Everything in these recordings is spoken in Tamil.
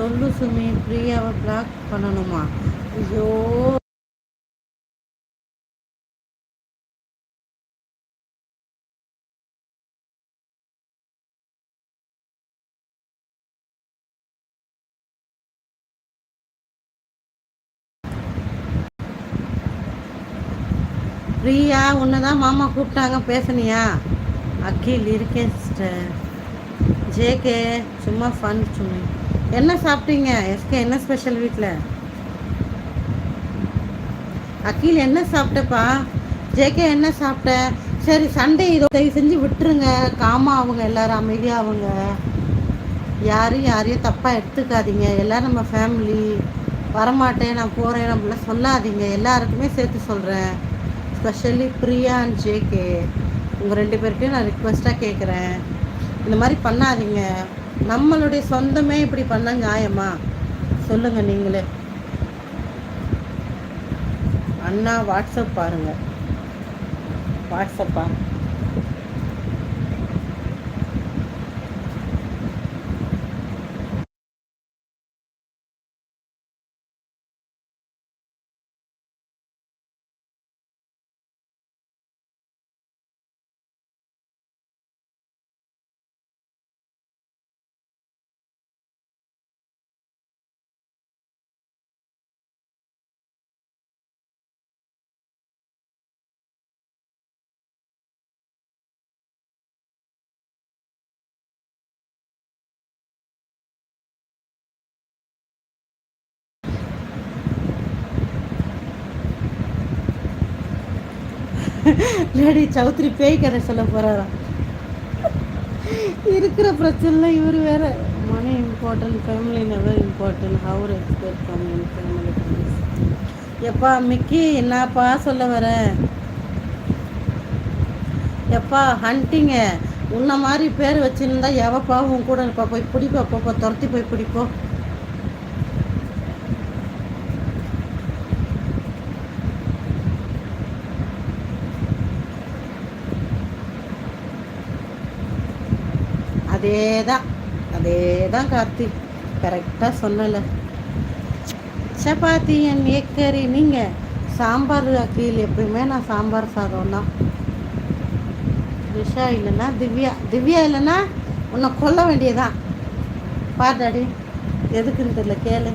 சொல்லு சுமி பிரியாவை பிளாக் பண்ணணுமா? ஐயோ. பிரியா உன்னை தான் மாமா கூப்பிட்டாங்க பேசுனியா? அகில் இருக்கேன் சிஸ்டர் ஜேகே சும்மா ஃபன் சும்மி என்ன சாப்பிட்டீங்க? எஸ்கே என்ன ஸ்பெஷல் வீட்டில் அக்கீல் என்ன சாப்பிட்டப்பா? ஜேகே என்ன சாப்பிட்ட? சரி சண்டே இதோ தயவு செஞ்சு விட்டுருங்க. காமா அவங்க எல்லாரும் அமைதியாக அவங்க. யாரும் யாரையும் தப்பாக எடுத்துக்காதீங்க. எல்லோரும் நம்ம ஃபேமிலி வரமாட்டேன் நான் போகிறேன் நம்மளாம் சொல்லாதீங்க. எல்லாருக்குமே சேர்த்து சொல்கிறேன் ஸ்பெஷலி பிரியா அண்ட் ஜேகே. உங்கள் ரெண்டு பேர்கிட்டையும் நான் ரிக்வெஸ்ட்டாக கேட்குறேன் இந்த மாதிரி பண்ணாதீங்க. நம்மளுடைய சொந்தமே இப்படி பண்ண நியாயமா? சொல்லுங்கள் நீங்களே. அண்ணா வாட்ஸ்அப் பாருங்கள் வாட்ஸ்அப்பா? லேடி சௌத்ரி பேய் கதை சொல்ல போகிறாராம் இருக்கிற பிரச்சனைலாம் இவர் வேற. Money important family never important hour expect family family எப்பா மிக்கி என்னப்பா சொல்ல வர? எப்பா ஹண்டிங்க உன்ன மாதிரி பேர் வச்சுருந்தா எவப்பா உன் கூட இருப்பா? போய் பிடிப்பா போப்பா துரத்தி போய் பிடிப்போம். அதே தான் அதே தான் கார்த்தி. கரெக்டாக சொன்னல சப்பாத்தி என் ஏக்கரி நீங்கள் சாம்பார் அக்கீல் எப்பயுமே நான் சாம்பார் சாதம் தான். விஷா இல்லைன்னா திவ்யா. திவ்யா இல்லைன்னா உன்னை கொல்ல வேண்டியதான் பாட்டாடி எதுக்குன்னு தெரியல கேளு.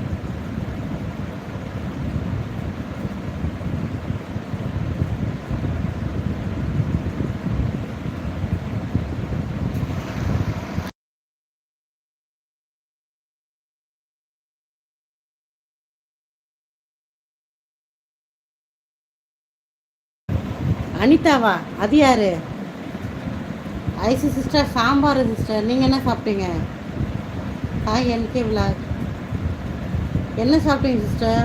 அனிதாவா? அது யார்? ஐசி சிஸ்டர் சாம்பார் சிஸ்டர். நீங்கள் என்ன சாப்பிட்டீங்க? ஹாய் என்கே விலாக் என்ன சாப்பிட்டீங்க சிஸ்டர்?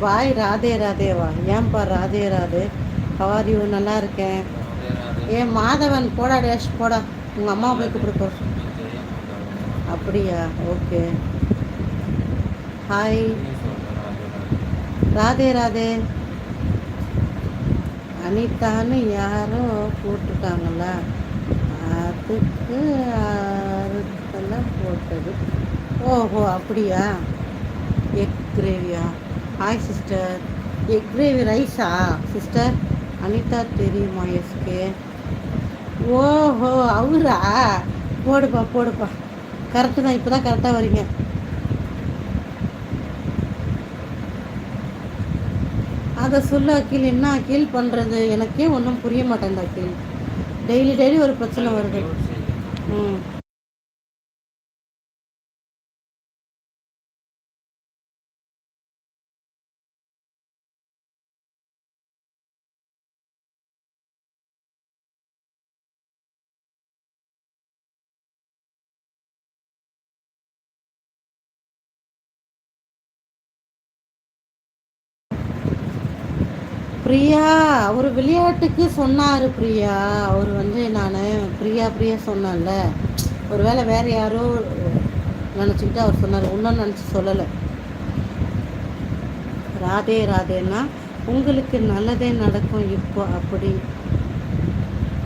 பாய் ராதே ராதேவா. ஏன்பா ராதே ராதே? ஹவாரியூ நல்லா இருக்கேன். ஏன் மாதவன் போடா டேஷ் போடா. உங்கள் அம்மா போய் கூப்பிட்டு அப்படியா? ஓகே. ஹாய் ராதே ராதே. அனிதான்னு யாரோ போட்டிருக்காங்கள. அதுக்கு அறுத்தெல்லாம் போட்டது. ஓஹோ அப்படியா? எக் கிரேவியா? ஹாய் சிஸ்டர் எக் கிரேவி ரைஸா சிஸ்டர் அனிதா தெரியுமா எஸ்கே? ஓஹோ அவரா? போடுப்பா போடுப்பா. கரெக்டு தான் இப்போ தான் கரெக்டாக வரீங்க. அதை சொல்ல அக்கீல் என்ன அக்கீல் பண்ணுறது எனக்கே ஒன்றும் புரிய மாட்டேன் அக்கீல் டெய்லி டெய்லி ஒரு பிரச்சனை வருது. ம். பிரியா அவர் விளையாட்டுக்கு சொன்னார் பிரியா. அவர் வந்து நான் பிரியா பிரியா சொன்னேன்ல. ஒரு வேளை வேறு யாரோ நினச்சிக்கிட்டு அவர் சொன்னார். இன்னும் நினச்சி சொல்லலை. ராதே ராதேன்னா உங்களுக்கு நல்லதே நடக்கும் இப்போ அப்படி.